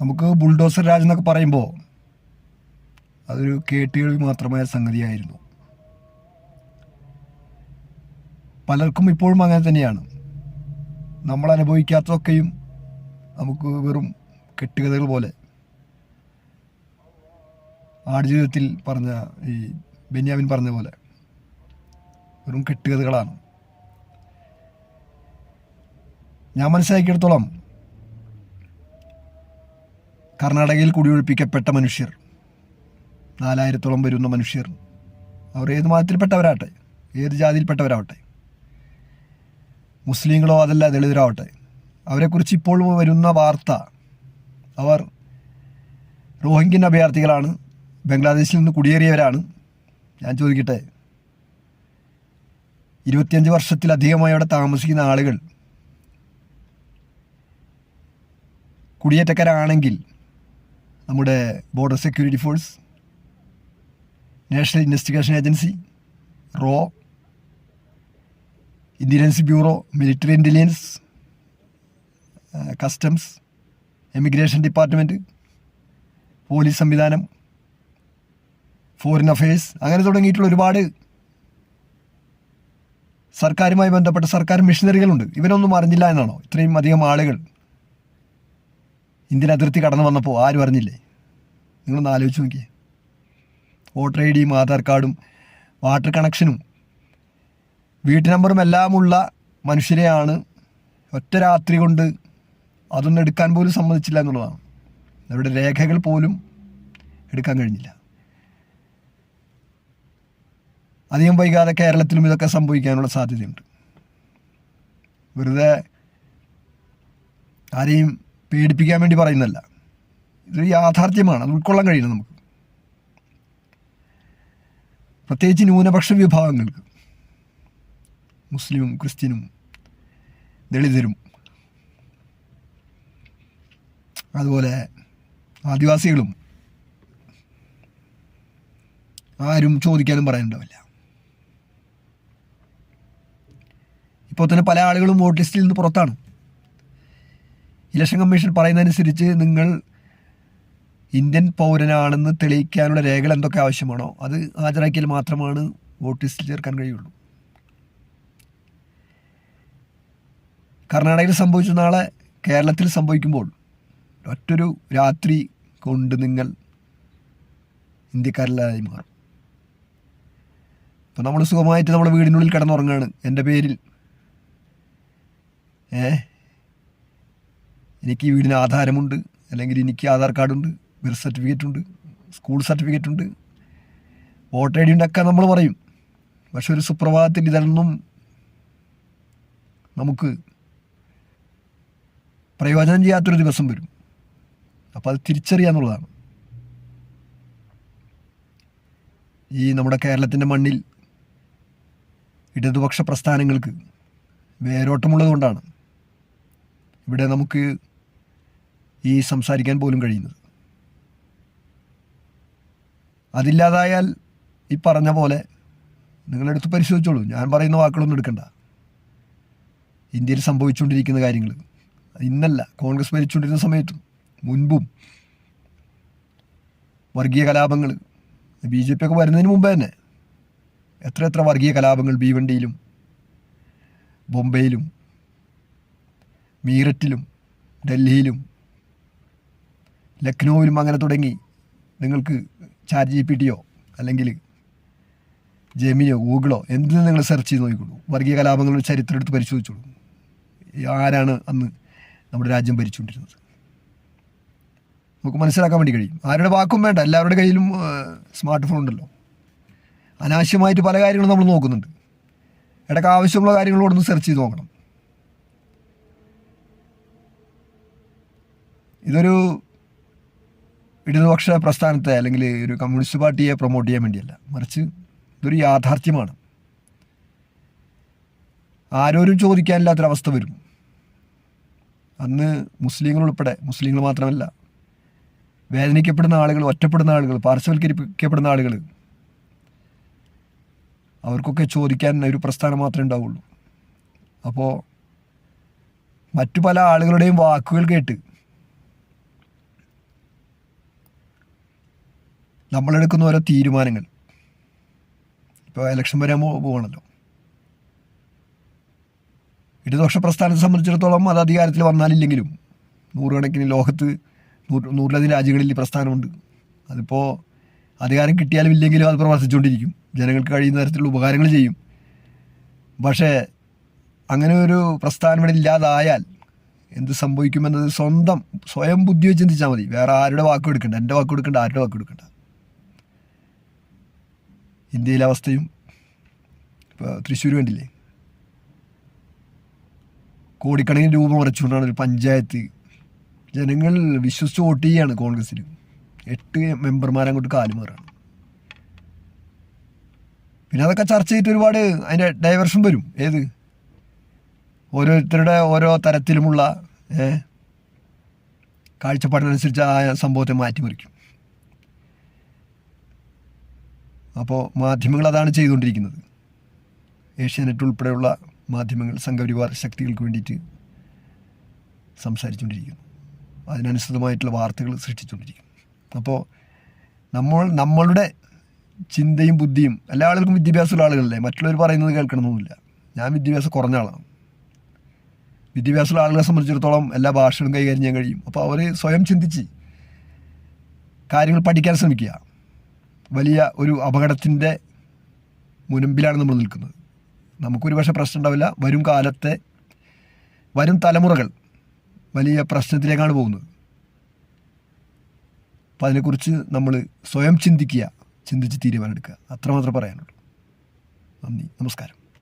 നമുക്ക് ബുൾഡോസർ രാജ് എന്നൊക്കെ പറയുമ്പോൾ അതൊരു കേട്ടുകേൾവി മാത്രമായ സംഗതിയായിരുന്നു. പലർക്കും ഇപ്പോഴും അങ്ങനെ തന്നെയാണ്. നമ്മൾ അനുഭവിക്കാത്തതൊക്കെയും നമുക്ക് വെറും കെട്ടുകഥകൾ പോലെ. ആടുജീവിതത്തിൽ പറഞ്ഞ ഈ ബെന്യാമിൻ പറഞ്ഞ പോലെ വെറും കെട്ടുകഥകളാണ്. ഞാൻ മനസ്സിലാക്കിയെടുത്തോളം കർണാടകയിൽ കുടിയൊഴിപ്പിക്കപ്പെട്ട മനുഷ്യർ. നാലായിരത്തോളം വരുന്ന മനുഷ്യർ. അവർ ഏത് മതത്തിൽപ്പെട്ടവരാകട്ടെ? ഏത് ജാതിയിൽപ്പെട്ടവരാവട്ടെ? മുസ്ലിങ്ങളോ അതല്ല ദളിതരാവട്ടെ? അവരെക്കുറിച്ച് ഇപ്പോൾ വരുന്ന വാർത്ത അവർ റോഹിംഗ്യൻ അഭയാർത്ഥികളാണ്. ബംഗ്ലാദേശിൽ നിന്ന് കുടിയേറിയവരാണ്. ഞാൻ ചോദിക്കട്ടെ? ഇരുപത്തിയഞ്ച് വർഷത്തിലധികമായി അവിടെ താമസിക്കുന്ന ആളുകൾ കുടിയേറ്റക്കാരാണെങ്കിൽ നമ്മുടെ border security force national investigation agency raw intelligence bureau military intelligence customs emigration department police സംവിധാനം ഫോറിൻ അഫയേഴ്സ് അങ്ങനെ തുടങ്ങിയിട്ടുള്ള ഒരുപാട് സർക്കാരുമായി ബന്ധപ്പെട്ട സർക്കാർ മിഷനറികളുണ്ട് ഇവരൊന്നും അറിഞ്ഞില്ല എന്നാണോ? ഇത്രയും അധികം ആളുകൾ ഇന്ത്യൻ അതിർത്തി കടന്നു വന്നപ്പോൾ ആരും അറിഞ്ഞില്ലേ? നിങ്ങളൊന്ന് ആലോചിച്ച് നോക്കിയേ. വോട്ടർ ഐ ഡിയും ആധാർ കാർഡും വാട്ടർ കണക്ഷനും വീട്ടു നമ്പറും എല്ലാമുള്ള മനുഷ്യരെയാണ് ഒറ്റ രാത്രി കൊണ്ട് അതൊന്നും എടുക്കാൻ പോലും സമ്മതിച്ചില്ല എന്നുള്ളതാണ്. അവരുടെ രേഖകൾ പോലും എടുക്കാൻ കഴിഞ്ഞില്ല. അധികം വൈകാതെ കേരളത്തിലും ഇതൊക്കെ സംഭവിക്കാനുള്ള സാധ്യതയുണ്ട്. വെറുതെ ആരെയും പേടിപ്പിക്കാൻ വേണ്ടി പറയുന്നതല്ല. ഇതൊരു യാഥാർത്ഥ്യമാണ്. അത് ഉൾക്കൊള്ളാൻ കഴിയുന്നത് നമുക്ക്. പ്രത്യേകിച്ച് ന്യൂനപക്ഷ വിഭാഗങ്ങൾക്ക്. മുസ്ലിമും ക്രിസ്ത്യനും ദളിതരും. അതുപോലെ ആദിവാസികളും. ആരും ചോദിക്കാനും പറയാനുണ്ടാവില്ല. ഇപ്പോൾ തന്നെ പല ആളുകളും വോട്ട് ലിസ്റ്റിൽ നിന്ന് പുറത്താണ്. ഇലക്ഷൻ കമ്മീഷൻ പറയുന്നതനുസരിച്ച് നിങ്ങൾ ഇന്ത്യൻ പൗരനാണെന്ന് തെളിയിക്കാനുള്ള രേഖകൾ എന്തൊക്കെ ആവശ്യമാണോ അത് ഹാജരാക്കിയാൽ മാത്രമാണ് വോട്ട് ലിസ്റ്റിൽ ചേർക്കാൻ കഴിയുള്ളൂ. കർണാടകയിൽ സംഭവിച്ച നാളെ കേരളത്തിൽ സംഭവിക്കുമ്പോൾ ഒറ്റൊരു രാത്രി കൊണ്ട് നിങ്ങൾ ഇന്ത്യക്കാരിലായി മാറും. ഇപ്പം നമ്മൾ സുഖമായിട്ട് നമ്മുടെ വീടിനുള്ളിൽ കിടന്നുറങ്ങാണ്. എന്റെ പേരിൽ. ഏ? എനിക്ക് ഈ വീടിന് ആധാരമുണ്ട് അല്ലെങ്കിൽ എനിക്ക് ആധാർ കാർഡുണ്ട് ബർത്ത് സർട്ടിഫിക്കറ്റ് ഉണ്ട് സ്കൂൾ സർട്ടിഫിക്കറ്റ് ഉണ്ട്. വോട്ടർ ഐ ഡി ഉണ്ടൊക്കെ നമ്മൾ പറയും. പക്ഷെ ഒരു സുപ്രഭാതത്തിൽ ഇതൊന്നും നമുക്ക് പ്രയോജനം ചെയ്യാത്തൊരു ദിവസം വരും. അപ്പോൾ അത് തിരിച്ചറിയാന്നുള്ളതാണ് ഈ നമ്മുടെ കേരളത്തിന്റെ മണ്ണിൽ ഇടതുപക്ഷ പ്രസ്ഥാനങ്ങൾക്ക് വേരോട്ടമുള്ളതുകൊണ്ടാണ്. ഇവിടെ നമുക്ക് ഈ സംസാരിക്കാൻ പോലും കഴിയുന്നത്. അതില്ലാതായാൽ ഈ പറഞ്ഞ പോലെ നിങ്ങളെടുത്ത് പരിശോധിച്ചോളൂ. ഞാൻ പറയുന്ന വാക്കുകളൊന്നും എടുക്കണ്ട. ഇന്ത്യയിൽ സംഭവിച്ചുകൊണ്ടിരിക്കുന്ന കാര്യങ്ങൾ ഇന്നല്ല കോൺഗ്രസ് ഭരിച്ചുകൊണ്ടിരുന്ന സമയത്തും മുൻപും വർഗീയ കലാപങ്ങൾ ബി ജെ പി ഒക്കെ വരുന്നതിന് മുമ്പ് തന്നെ എത്ര എത്ര വർഗീയ കലാപങ്ങൾ ഭീവണ്ടിയിലും ബോംബെയിലും മീററ്റിലും ഡൽഹിയിലും ലക്നൗവിലും അങ്ങനെ തുടങ്ങി. നിങ്ങൾക്ക് ചാറ്റ് ജി പി ടിയോ അല്ലെങ്കിൽ ജെമിനിയോ ഗൂഗിളോ എന്തിനും നിങ്ങൾ സെർച്ച് ചെയ്ത് നോക്കിക്കോളൂ. വർഗീയ കലാപങ്ങളുടെ ചരിത്രം എടുത്ത് പരിശോധിച്ചോളൂ. ആരാണ് അന്ന് നമ്മുടെ രാജ്യം ഭരിച്ചുകൊണ്ടിരുന്നത്? നമുക്ക് മനസ്സിലാക്കാൻ വേണ്ടി കഴിയും. ആരുടെ വാക്കും വേണ്ട. എല്ലാവരുടെ കയ്യിലും സ്മാർട്ട് ഫോൺ ഉണ്ടല്ലോ. അനാവശ്യമായിട്ട് പല കാര്യങ്ങളും നമ്മൾ നോക്കുന്നുണ്ട്. ഇടയ്ക്ക് ആവശ്യമുള്ള കാര്യങ്ങളോടൊന്ന് സെർച്ച് ചെയ്ത് നോക്കണം. ഇതൊരു ഇടതുപക്ഷ പ്രസ്ഥാനത്തെ അല്ലെങ്കിൽ ഒരു കമ്മ്യൂണിസ്റ്റ് പാർട്ടിയെ പ്രൊമോട്ട് ചെയ്യാൻ വേണ്ടിയല്ല. മറിച്ച് ഇതൊരു യാഥാർത്ഥ്യമാണ്. ആരോരും ചോദിക്കാനില്ലാത്തൊരവസ്ഥ വരും. അന്ന് മുസ്ലിങ്ങൾ ഉൾപ്പെടെ മുസ്ലിങ്ങൾ മാത്രമല്ല വേദനിക്കപ്പെടുന്ന ആളുകൾ ഒറ്റപ്പെടുന്ന ആളുകൾ പാർശ്വവൽക്കരിക്കപ്പെടുന്ന ആളുകൾ അവർക്കൊക്കെ ചോദിക്കാൻ ഒരു പ്രസ്ഥാനം മാത്രമേ ഉണ്ടാവുള്ളൂ. അപ്പോൾ മറ്റു പല ആളുകളുടെയും വാക്കുകൾ കേട്ട് നമ്മളെടുക്കുന്ന ഓരോ തീരുമാനങ്ങൾ. ഇപ്പോൾ ഇലക്ഷൻ വരാൻ പോകണല്ലോ. ഇടതുപക്ഷ പ്രസ്ഥാനത്തെ സംബന്ധിച്ചിടത്തോളം അത് അധികാരത്തിൽ വന്നാലില്ലെങ്കിലും നൂറുകണക്കിന് ലോകത്ത് നൂറ് നൂറിലധികം രാജ്യങ്ങളിൽ പ്രസ്ഥാനമുണ്ട്. അതിപ്പോൾ അധികാരം കിട്ടിയാലും ഇല്ലെങ്കിലും അത് പ്രവർത്തിച്ചുകൊണ്ടിരിക്കും. ജനങ്ങൾക്ക് കഴിയുന്ന തരത്തിലുള്ള ഉപകാരങ്ങൾ ചെയ്യും. പക്ഷേ അങ്ങനെ ഒരു പ്രസ്ഥാനം ഇവിടെ ഇല്ലാതായാൽ എന്ത് സംഭവിക്കുമെന്നത് സ്വന്തം സ്വയം ബുദ്ധി വെച്ച് ചിന്തിച്ചാൽ മതി. വേറെ ആരുടെ വാക്കും എടുക്കണ്ട? എന്റെ വാക്കും എടുക്കണ്ട ആരുടെ വാക്കും എടുക്കണ്ട? ഇന്ത്യയിലെ അവസ്ഥയും ഇപ്പോൾ തൃശ്ശൂർ കണ്ടില്ലേ? കോടിക്കണക്കിന് രൂപ മറിച്ചുകൊണ്ടാണ് ഒരു പഞ്ചായത്ത് ജനങ്ങൾ വിശ്വസിച്ച് വോട്ട് ചെയ്യാണ് കോൺഗ്രസ്സിൽ എട്ട് മെമ്പർമാരെ അങ്ങോട്ട് കാലുമാറാണ് പിന്നെ അതൊക്കെ ചർച്ച ചെയ്തിട്ട് ഒരുപാട് അതിന്റെ ഡൈവേർഷൻ വരും. ഏത്? ഓരോരുത്തരുടെ ഓരോ തരത്തിലുമുള്ള കാഴ്ചപ്പാടിനനുസരിച്ച് ആ സംഭവത്തെ മാറ്റിമറിക്കും. അപ്പോൾ മാധ്യമങ്ങൾ അതാണ് ചെയ്തുകൊണ്ടിരിക്കുന്നത്. ഏഷ്യാനെറ്റ് ഉൾപ്പെടെയുള്ള മാധ്യമങ്ങൾ സംഘപരിവാർ ശക്തികൾക്ക് വേണ്ടിയിട്ട് സംസാരിച്ചുകൊണ്ടിരിക്കുന്നു. അതിനനുസൃതമായിട്ടുള്ള വാർത്തകൾ സൃഷ്ടിച്ചുകൊണ്ടിരിക്കുന്നു. അപ്പോൾ നമ്മൾ നമ്മളുടെ ചിന്തയും ബുദ്ധിയും എല്ലാ ആളുകൾക്കും വിദ്യാഭ്യാസമുള്ള ആളുകളല്ലേ? മറ്റുള്ളവർ പറയുന്നത് കേൾക്കണമെന്നില്ല. ഞാൻ വിദ്യാഭ്യാസം കുറഞ്ഞ ആളാണ്. വിദ്യാഭ്യാസമുള്ള ആളുകളെ സംബന്ധിച്ചിടത്തോളം എല്ലാ ഭാഷകളും കൈകാര്യം ചെയ്യാൻ കഴിയും. അപ്പോൾ അവർ സ്വയം ചിന്തിച്ച് കാര്യങ്ങൾ പഠിക്കാൻ ശ്രമിക്കുക. വലിയ ഒരു അപകടത്തിന്റെ മുൻപിലാണ് നമ്മൾ നിൽക്കുന്നത്. നമുക്കൊരു പക്ഷേ പ്രശ്നം ഉണ്ടാവില്ല. വരും കാലത്തെ വരും തലമുറകൾ വലിയ പ്രശ്നത്തിലേക്കാണ് പോകുന്നത്. അപ്പോൾ അതിനെക്കുറിച്ച് നമ്മൾ സ്വയം ചിന്തിക്കുക ചിന്തിച്ച് തീരുമാനമെടുക്കുക. അത്രമാത്രം പറയാനുള്ളൂ. നന്ദി. നമസ്കാരം.